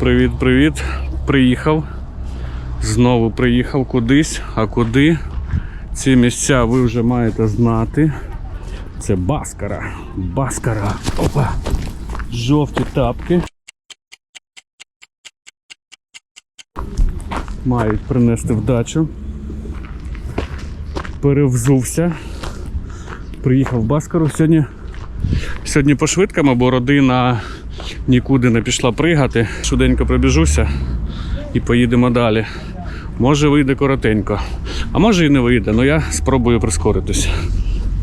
Привіт-привіт. Приїхав. Знову приїхав кудись. А куди? Ці місця ви вже маєте знати. Це Баскара. Баскара. Опа. Жовті тапки. Мають принести вдачу. Перевзувся. Приїхав в Баскару сьогодні. Сьогодні по швидкам, бо родина нікуди не пішла пригати. Швиденько пробіжуся і поїдемо далі. Може вийде коротенько, а може і не вийде, але я спробую прискоритись.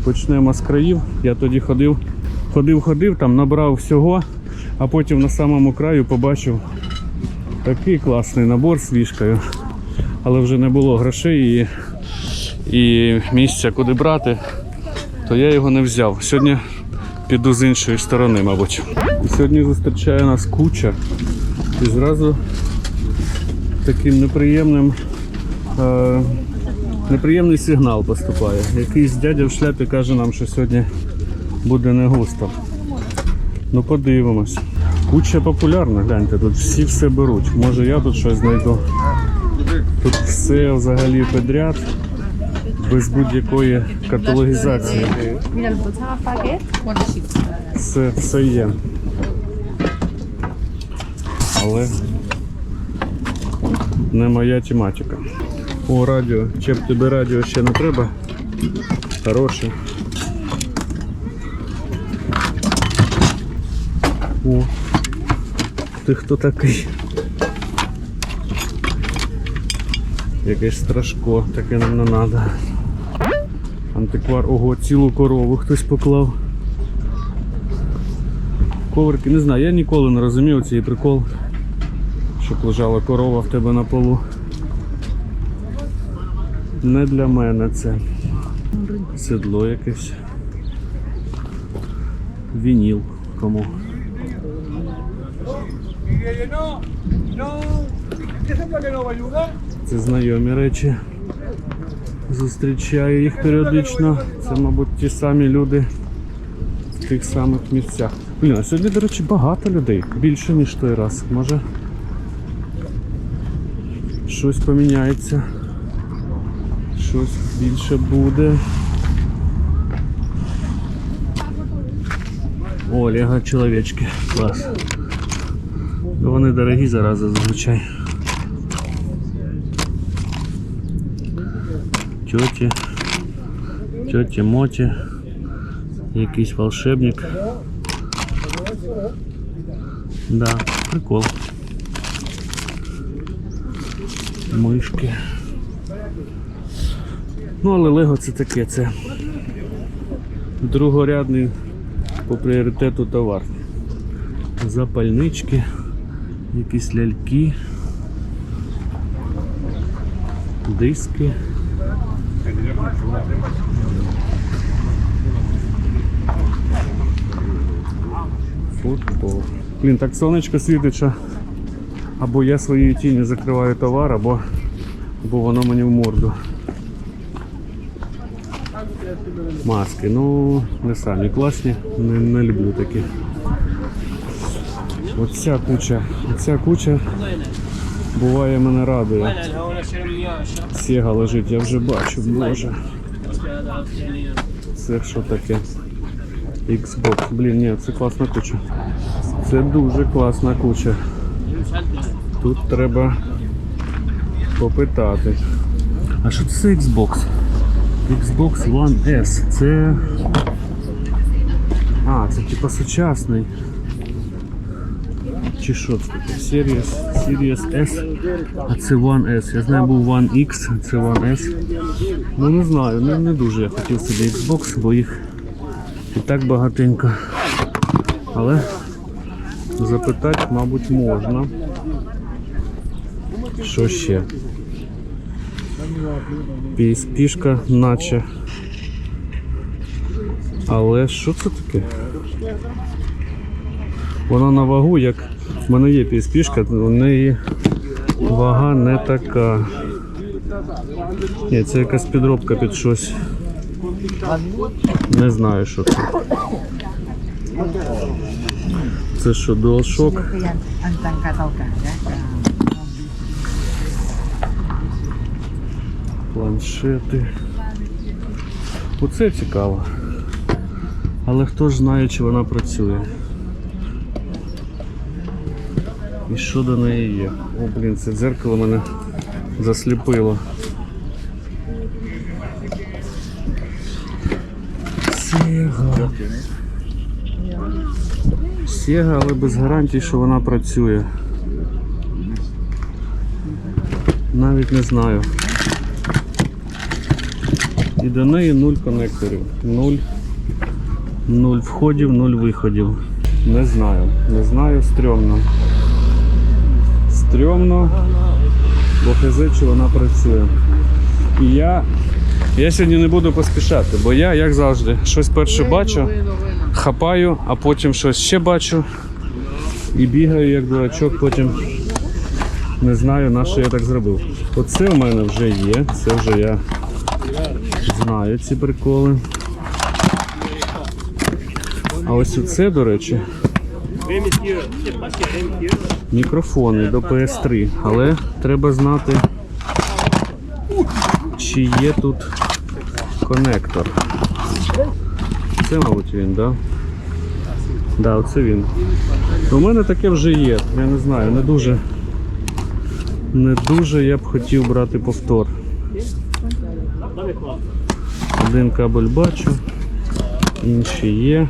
Почнемо з країв. Я тоді ходив, ходив, ходив, там набрав всього, а потім на самому краю побачив такий класний набор з вішкою. Але вже не було грошей і, і місця, куди брати, то я його не взяв. Сьогодні піду з іншої сторони, мабуть. Сьогодні зустрічає нас куча і зразу таким неприємним е, неприємний сигнал поступає. Якийсь дядя в шляпі каже нам, що сьогодні буде не густо. Ну подивимось. Куча популярна, гляньте, тут всі все беруть. Може я тут щось знайду. Тут все взагалі підряд, без будь-якої каталогізації. Chips. Все, є. Але не моя тематика. О, радіо. Чим тобі радіо ще не треба? Хороше. О, ти хто такий? Якесь страшко, таке нам не треба. Антиквар, ого, цілу корову хтось поклав. Коврики, не знаю, я ніколи не розумів цей прикол, щоб лежала корова в тебе на полу. Не для мене це. Седло якесь. Вініл кому. Це знайомі речі. Зустрічаю їх періодично. Це, мабуть, ті самі люди в тих самих місцях. Блін, а сьогодні, до речі, багато людей. Більше, ніж той раз. Може щось поміняється. Щось більше буде. О, Лего чоловічки. Клас. Вони дорогі зараз зазвичай. Тьоті. Тьоті Моті. Якийсь волшебник. Да, прикол. Мишки. Ну, але Лего це таке, це другорядний по пріоритету товар. Запальнички, якісь ляльки, диски. Футбол. Блін, так сонечко світить, що або я своєю тінню закриваю товар, або, або воно мені в морду. Маски, ну не самі класні, не, не люблю такі. Оця куча, оця куча буває мене радує. Сєга лежить, я вже бачу, боже. Це що таке? Xbox. Блін, ні, це класна куча. Це дуже класна куча. Тут треба попитати. А що це Xbox? Xbox One S. Це. А, це типа сучасний. Чи що це таке? Series, Series S. А це One S. Я знаю, був One X, а це One S. Ну не знаю, не, не дуже я хотів собі Xbox, бо їх і так багатенько. Але запитати, мабуть, можна. Що ще? PSP-шка наче. Але що це таке? Вона на вагу, як в мене є PSP-шка, у неї вага не така. Ні, це якась підробка під щось. Не знаю, що це. Це що, DualShock? Планшети. Оце цікаво. Але хто ж знає, чи вона працює. І що до неї є? О, блін, це дзеркало мене засліпило. Сега. Сега, але без гарантій, що вона працює. Навіть не знаю. І до неї нуль конекторів. Нуль. Нуль входів, нуль виходів. Не знаю. Не знаю, стрьомно. Стрьомно, бо хз, чи вона працює. І я, я сьогодні не буду поспішати, бо я, як завжди, щось перше бачу, хапаю, а потім щось ще бачу. І бігаю як дурачок, потім не знаю, на що я так зробив. Оце у мене вже є, це вже я знаю ці приколи. А ось оце, до речі, мікрофони до PS3, але треба знати, чи є тут конектор. Це, мабуть, він, так? Да? Да, оце він. У мене таке вже є, я не знаю, не дуже. Не дуже я б хотів брати повтор. Один кабель бачу, інші є.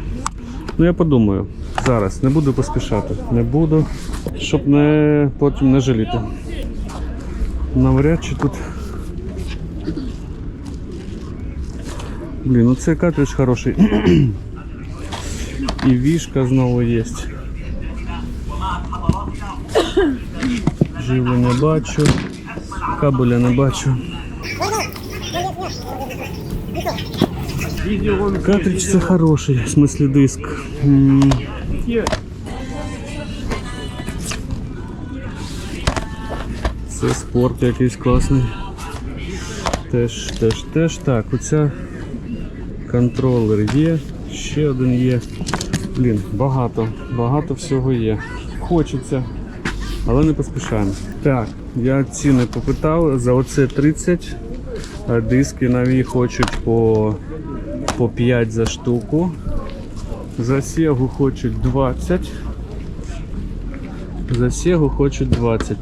Ну я подумаю, зараз не буду поспішати. Не буду, щоб не потім не жаліти. Навряд чи тут. Блін, ну цей картридж хороший. І вішка знову є. Живлення бачу, кабеля не бачу. Картридж це хороший, в смислі диск. М. Це спорт якийсь класний. Теж, теж, теж. Так, оця контролер є, ще один є. Блін, багато, багато всього є. Хочеться, але не поспішаємо. Так, я ціни попитав, за оце 30, а диски нові хочуть по, по 5 за штуку. За Сегу хочуть 20. За Сегу хочуть 20.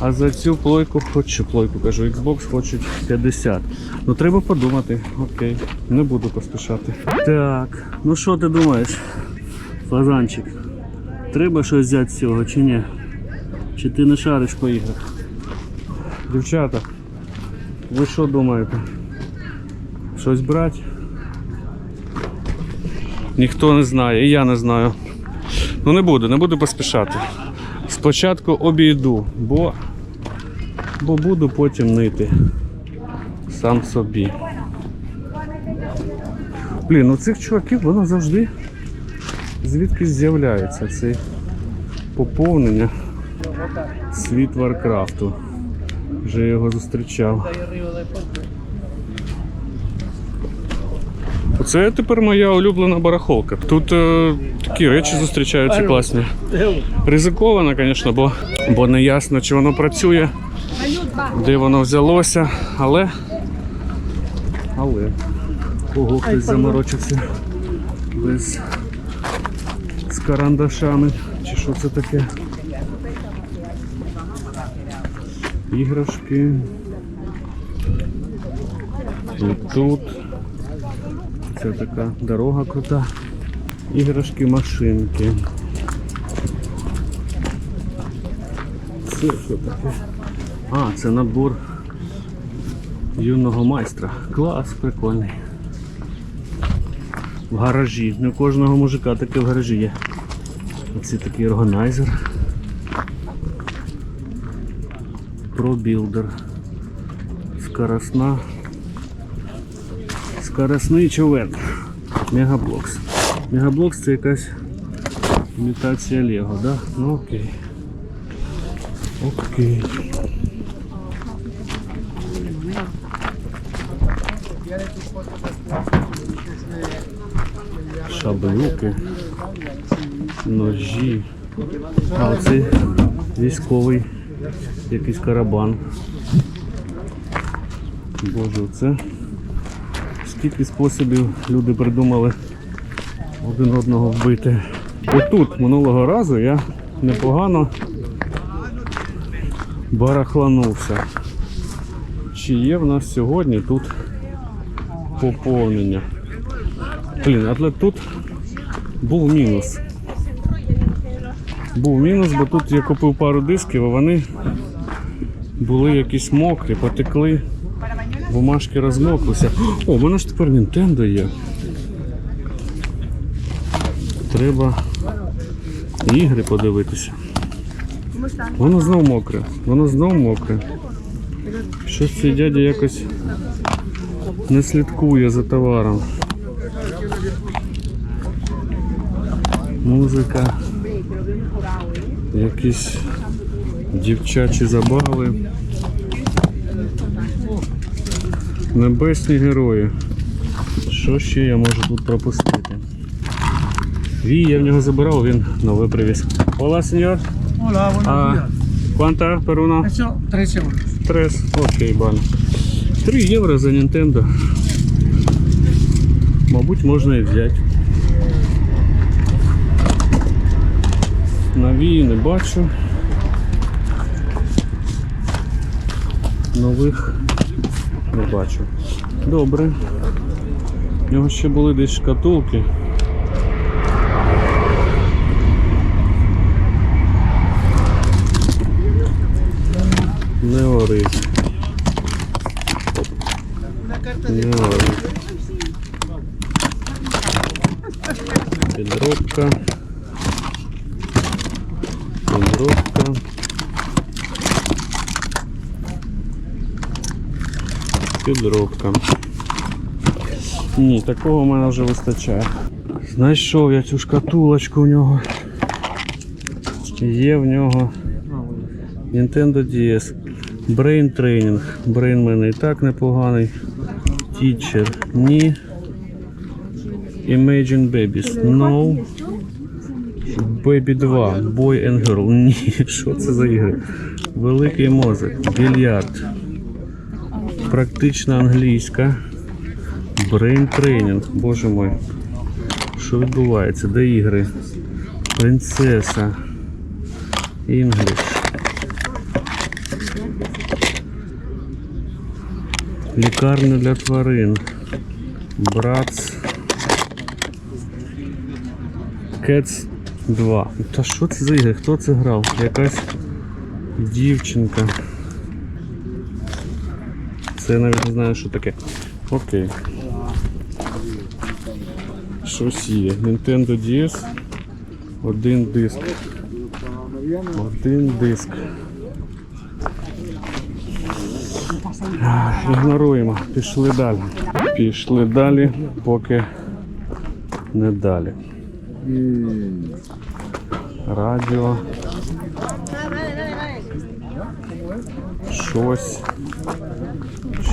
А за цю плойку хочу, плойку кажу, Xbox хочуть 50. Ну треба подумати. Окей, не буду поспішати. Так, ну що ти думаєш, фазанчик? Треба щось взяти з цього чи ні? Чи ти не шариш по іграх? Дівчата, ви що думаєте? Щось брати? Ніхто не знає, і я не знаю. Ну не буду, не буду поспішати. Спочатку обійду, бо, бо буду потім нити сам собі. Блін, у цих чуваків воно завжди звідкись з'являється це поповнення світ Варкрафту. Вже його зустрічав. Оце тепер моя улюблена барахолка. Тут е, такі речі зустрічаються класні. Ризиковано, звісно, бо, бо не ясно, чи воно працює, де воно взялося, але. Але. Ого, хтось заморочився без з карандашами. Чи що це таке? Іграшки. І тут. Це така дорога крута. Іграшки, машинки. Це що таке? А, це набор юного майстра. Клас, прикольний. В гаражі. Не у кожного мужика таке в гаражі є. Оце такий органайзер. ProBuilder. Скоросна. Скоросний човен. Мегаблокс. Мегаблокс це якась імітація Лего, да? Ну окей. Окей. Шаблюки, ножі. А оце військовий якийсь карабан. Боже, це скільки способів люди придумали один одного вбити. Отут минулого разу я непогано барахланувся. Чи є в нас сьогодні тут поповнення? Блін, але тут був мінус. Був мінус, бо тут я купив пару дисків, а вони були якісь мокрі, потекли, бумажки розмоклися. О, у мене ж тепер Nintendo є. Треба ігри подивитися. Воно знов мокре, воно знов мокре. Щось цей дядя якось не слідкує за товаром. Музика. Якісь дівчачі забави. Небесні герої. Що ще я можу тут пропустити? Вій, я в нього забирав, він нове привіз. Ah, días. ¿Cuánta per una? Eso, 3 euros. Tres. Окей, бан. 3 євро за Nintendo. Мабуть, можна і взяти. Нові не бачу. Нових не бачу. Добре. У нього ще були десь шкатулки. Не ори. Не ори. Підробка. Підробка. Ні, такого в мене вже вистачає. Знайшов я цю шкатулочку в нього. Є в нього Nintendo DS. Brain Training. Brain в мене і так непоганий. Teacher. Ні. Imagine Babies. No. Baby 2. Boy and Girl. Ні. Що це за ігри? Великий мозок. Більярд. Практична англійська. Training. Боже мой. Що відбувається? Де ігри? Принцеса. English. Лікарня для тварин. Братс. Cats 2. Та що це за ігри? Хто це грав? Якась дівчинка. Це я навіть не знаю, що таке. Окей. Щось є. Nintendo DS. Один диск. Один диск. Ігноруємо. Пішли далі. Пішли далі, поки не далі. Радіо. Щось.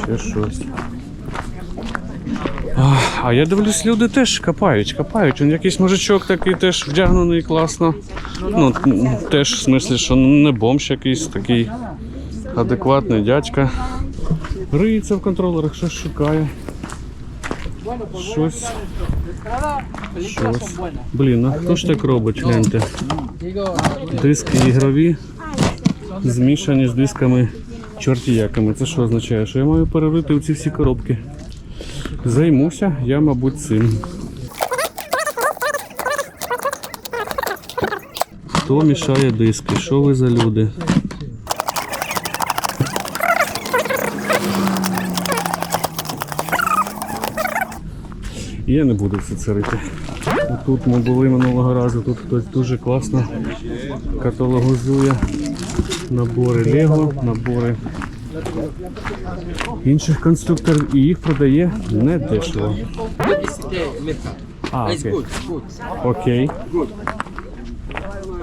Ще щось. А я дивлюсь, люди теж копають, копають. Він якийсь мужичок такий теж вдягнений класно. Ну, теж в смислі, що не бомж якийсь такий адекватний дядька. Риється в контролерах, щось шукає. Щось. Щось. Блін, а хто ж так робить, гляньте? Диски ігрові змішані з дисками чортіяками. Це що означає? Що я маю перерити ці всі коробки. Займуся я, мабуть, цим. Хто мішає диски? Що ви за люди? Я не буду все це рити. Тут ми були минулого разу, тут хтось дуже класно каталогізує набори Лего, набори інших конструкторів і їх продає не дешево. А, окей. Окей.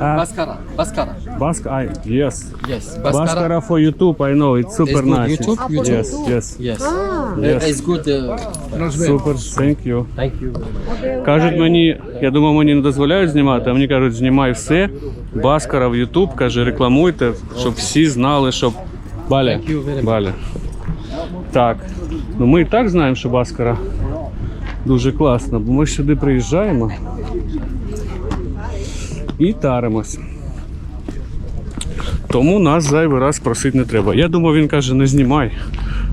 Баскара. Ah. Баск, I, yes. Yes. Baskara. Baskara for YouTube, I know, it's super It's good. nice. YouTube? YouTube. Yes, yes. Yes. Yes. It's good. Uh, Супер, thank you. thank you. Кажуть мені, я думав, мені не дозволяють знімати, а мені кажуть, знімай все. Баскара в YouTube, каже, рекламуйте, щоб всі знали, щоб. Баля. Thank you very much. Баля. Так. Ну ми і так знаємо, що Баскара дуже класно, бо ми сюди приїжджаємо і таримось. Тому нас зайвий раз просити не треба. Я думав, він каже, не знімай.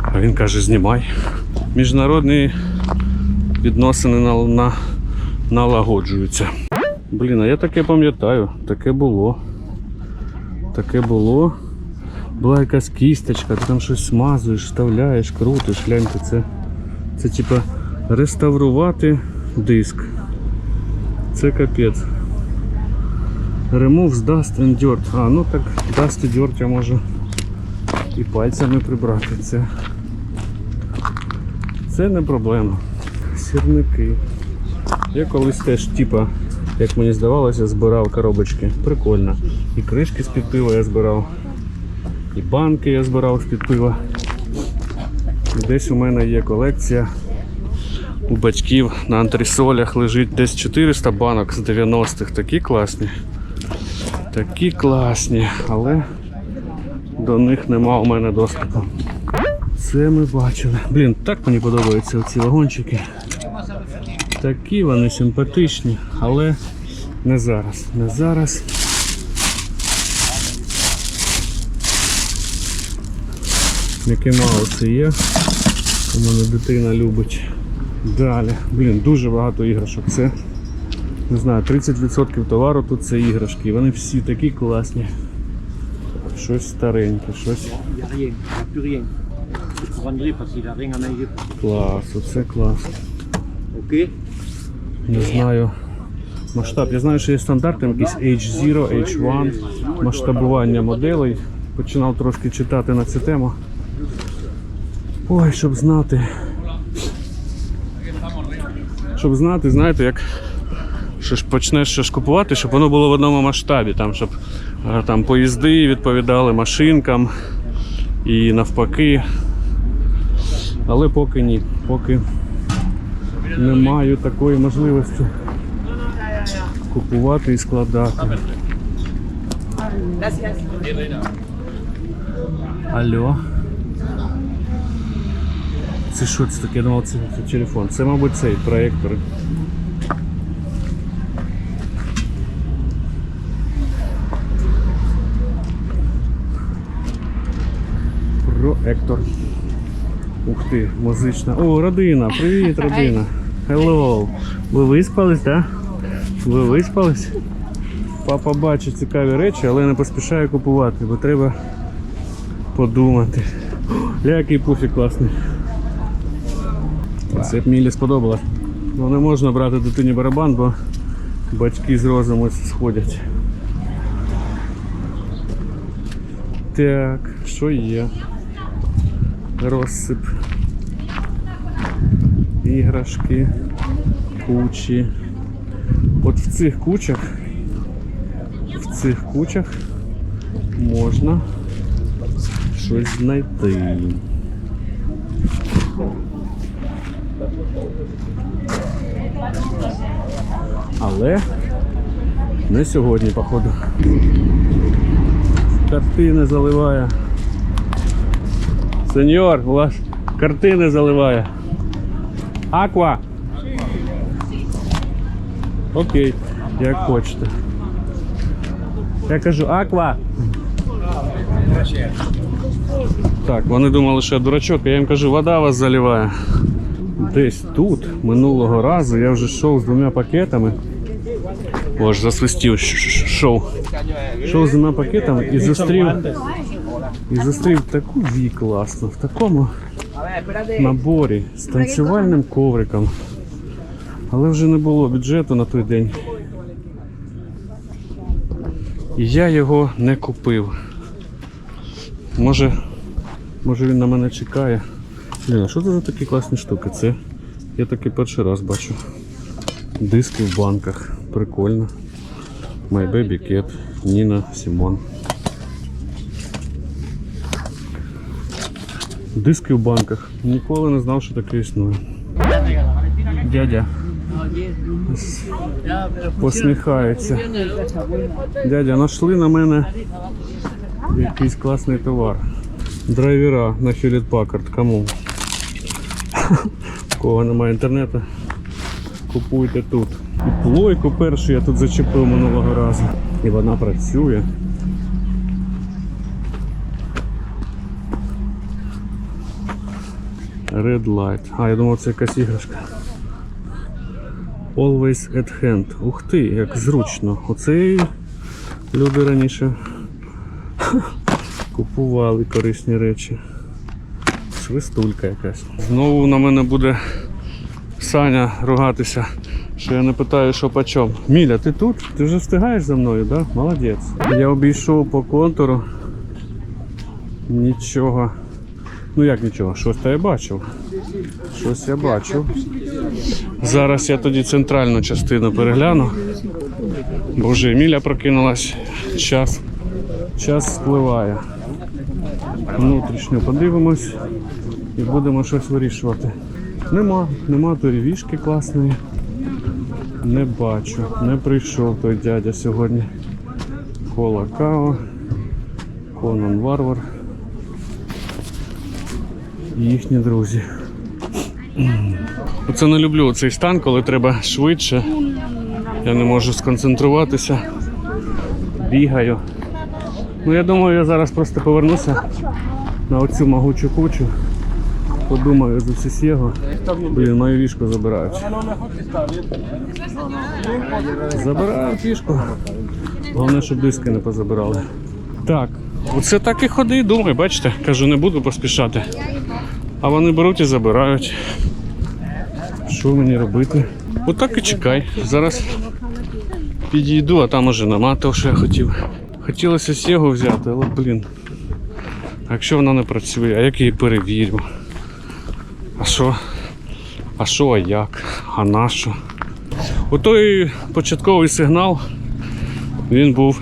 А він каже, знімай. Міжнародні відносини на, на, налагоджуються. Блін, а я таке пам'ятаю, таке було. Таке було. Була якась кісточка, ти там щось смазуєш, вставляєш, крутиш, гляньте, це. Це типа реставрувати диск. Це капець. Remove з Dust and Dirt. А, ну так Dust і Dirt я можу і пальцями прибрати. Це, це не проблема. Сірники. Я колись теж, типа, як мені здавалося, збирав коробочки. Прикольно. І кришки з-під пива я збирав. І банки я збирав з-під пива. Десь у мене є колекція. У батьків на антресолях лежить десь 400 банок з 90-х. Такі класні. Такі класні, але до них нема у мене доступу. Це ми бачили. Блін, так мені подобаються ці вагончики. Такі вони симпатичні, але не зараз. Не зараз. Мікі Мауси є. У мене дитина любить. Далі. Блін, дуже багато іграшок. Це не знаю, 30% товару тут це іграшки. Вони всі такі класні. Щось стареньке, щось клас, оце клас. Ok Не знаю. Масштаб. Я знаю, що є стандарти, якісь H0, H1, масштабування моделей. Починав трошки читати на цю тему. Ой, щоб знати. Щоб знати, знаєте, як що ж почнеш щось купувати, щоб воно було в одному масштабі, там, щоб е, там, поїзди відповідали машинкам і навпаки. Але поки ні, поки не маю такої можливості купувати і складати. Алло. Це що це таке? Я думав, це, телефон. Це, мабуть, цей проєктор. Проектор. Ух ти, музична. О, родина! Привіт, родина! Hello! Ви виспались, так? Ви виспались? Папа бачить цікаві речі, але не поспішає купувати, бо треба подумати. О, ля, який пуфік класний. Це б Мілі сподобалось. Ну не можна брати дитині барабан, бо батьки з розуму сходять. Так, що є? Розсип. Іграшки, кучі. От в цих кучах, в цих кучах можна щось знайти. Але не сьогодні, походу. Картини заливає. Сеньор, у вас картини заливає. Аква. Окей, як хочете. Я кажу аква. Так, вони думали, що я дурачок, я їм кажу, вода вас заливає. Десь тут минулого разу я вже йшов з двома пакетами. О, ж засвистів ш- ш- шов. З двома пакетами і зустрів. І зустрів таку ві класну, в такому наборі з танцювальним ковриком. Але вже не було бюджету на той день. І я його не купив. Може, може він на мене чекає. Блін, а що це за такі класні штуки? Це я таки перший раз бачу. Диски в банках. Прикольно. My Baby Cat, Ніна Сімон. Диски в банках. Ніколи не знав, що таке існує. Дядя. Посміхається. Дядя, знайшли на мене якийсь класний товар. Драйвера на Hewlett Packard. Кому? У кого немає інтернету, купуйте тут. І плойку першу я тут зачепив минулого разу. І вона працює. Red Light. А, я думав, це якась іграшка. Always at hand. Ух ти, як зручно. Оце люди раніше купували корисні речі. Свистулька якась. Знову на мене буде Саня ругатися, що я не питаю, що по чому. Міля, ти тут? Ти вже встигаєш за мною, так? Да? Молодець. Я обійшов по контуру. Нічого. Ну як нічого, щось то я бачив. Щось я бачив. Зараз я тоді центральну частину перегляну. Бо вже Еміля прокинулась. Час. Час спливає. Внутрішньо подивимось і будемо щось вирішувати. Нема, нема тої вішки класної. Не бачу. Не прийшов той дядя сьогодні. Кола Као, Конан Варвар. І їхні друзі. Оце не люблю цей стан, коли треба швидше. Я не можу сконцентруватися. Бігаю. Ну я думаю, я зараз просто повернуся на оцю могучу кучу. Подумаю за це сєго. Блін, мою вішку забирають. Забирають вішку. Головне, щоб диски не позабирали. Так, оце так і ходи, думай, бачите, кажу, не буду поспішати. А вони беруть і забирають. Що мені робити? Отак і чекай. Зараз підійду, а там уже нема того, що я хотів. Хотілося сєгу взяти, але блін. Якщо вона не працює, а як її перевірю? А що? А що, а як? А на що? Отой початковий сигнал, він був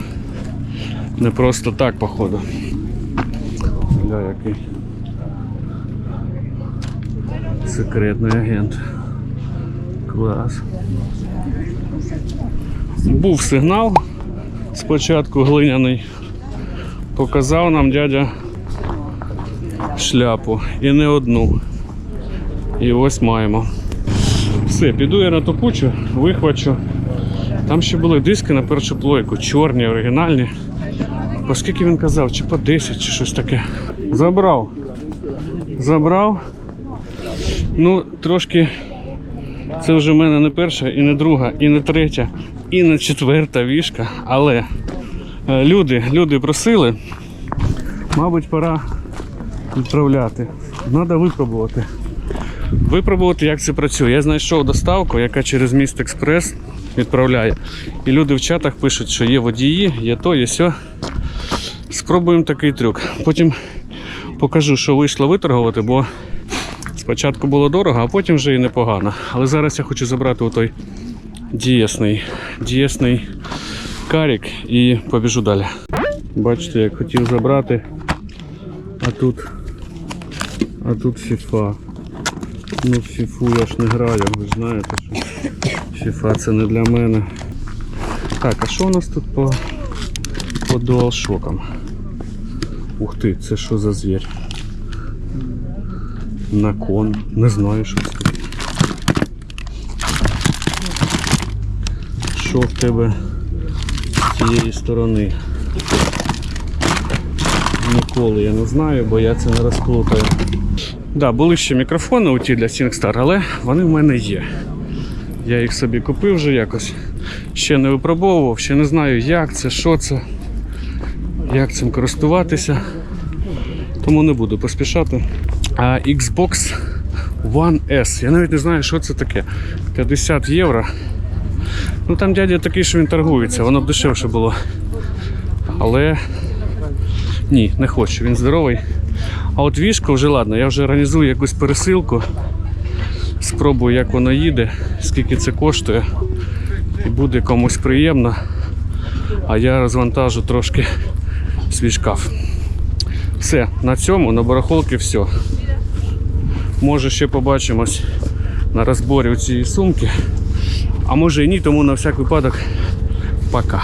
не просто так, походу. Бля, який. Секретний агент. Клас. Був сигнал. Спочатку глиняний. Показав нам дядя шляпу. І не одну. І ось маємо. Все, піду я на ту кучу, вихвачу. Там ще були диски на першу плойку, чорні, оригінальні. По скільки він казав, чи по 10, чи щось таке. Забрав. Забрав. Ну, трошки. Це вже в мене не перша, і не друга, і не третя, і не четверта вішка. Але е, люди, люди просили. Мабуть, пора відправляти. Треба випробувати. Випробувати, як це працює. Я знайшов доставку, яка через міст Експрес відправляє. І люди в чатах пишуть, що є водії, є то, є сьо. Спробуємо такий трюк. Потім покажу, що вийшло виторгувати, бо спочатку було дорого, а потім вже і непогано. Але зараз я хочу забрати отой дієсний, дієсний карік і побіжу далі. Бачите, як хотів забрати, а тут, а тут фіфа. Ну, фіфу я ж не граю, ви ж знаєте, що фіфа це не для мене. Так, а що у нас тут по, по DualShock'ам? Ух ти, це що за звір? Након, не знаю, що це. Що в тебе з цієї сторони? Ніколи я не знаю, бо я це не розплутаю. Да, були ще мікрофони у ті для SingStar, але вони в мене є. Я їх собі купив вже якось. Ще не випробовував, ще не знаю, як це, що це, як цим користуватися. Тому не буду поспішати. Xbox One S. Я навіть не знаю, що це таке. 50 євро. Ну там дядя такий, що він торгується, воно б дешевше було. Але ні, не хочу, він здоровий. А от вішка вже ладно, я вже організую якусь пересилку. Спробую, як воно їде, скільки це коштує. І буде комусь приємно. а я розвантажу трошки свій шкаф. Все, на цьому, на барахолки все. Може ще побачимось на розборі цієї сумки. А може і ні, тому на всяк випадок пока.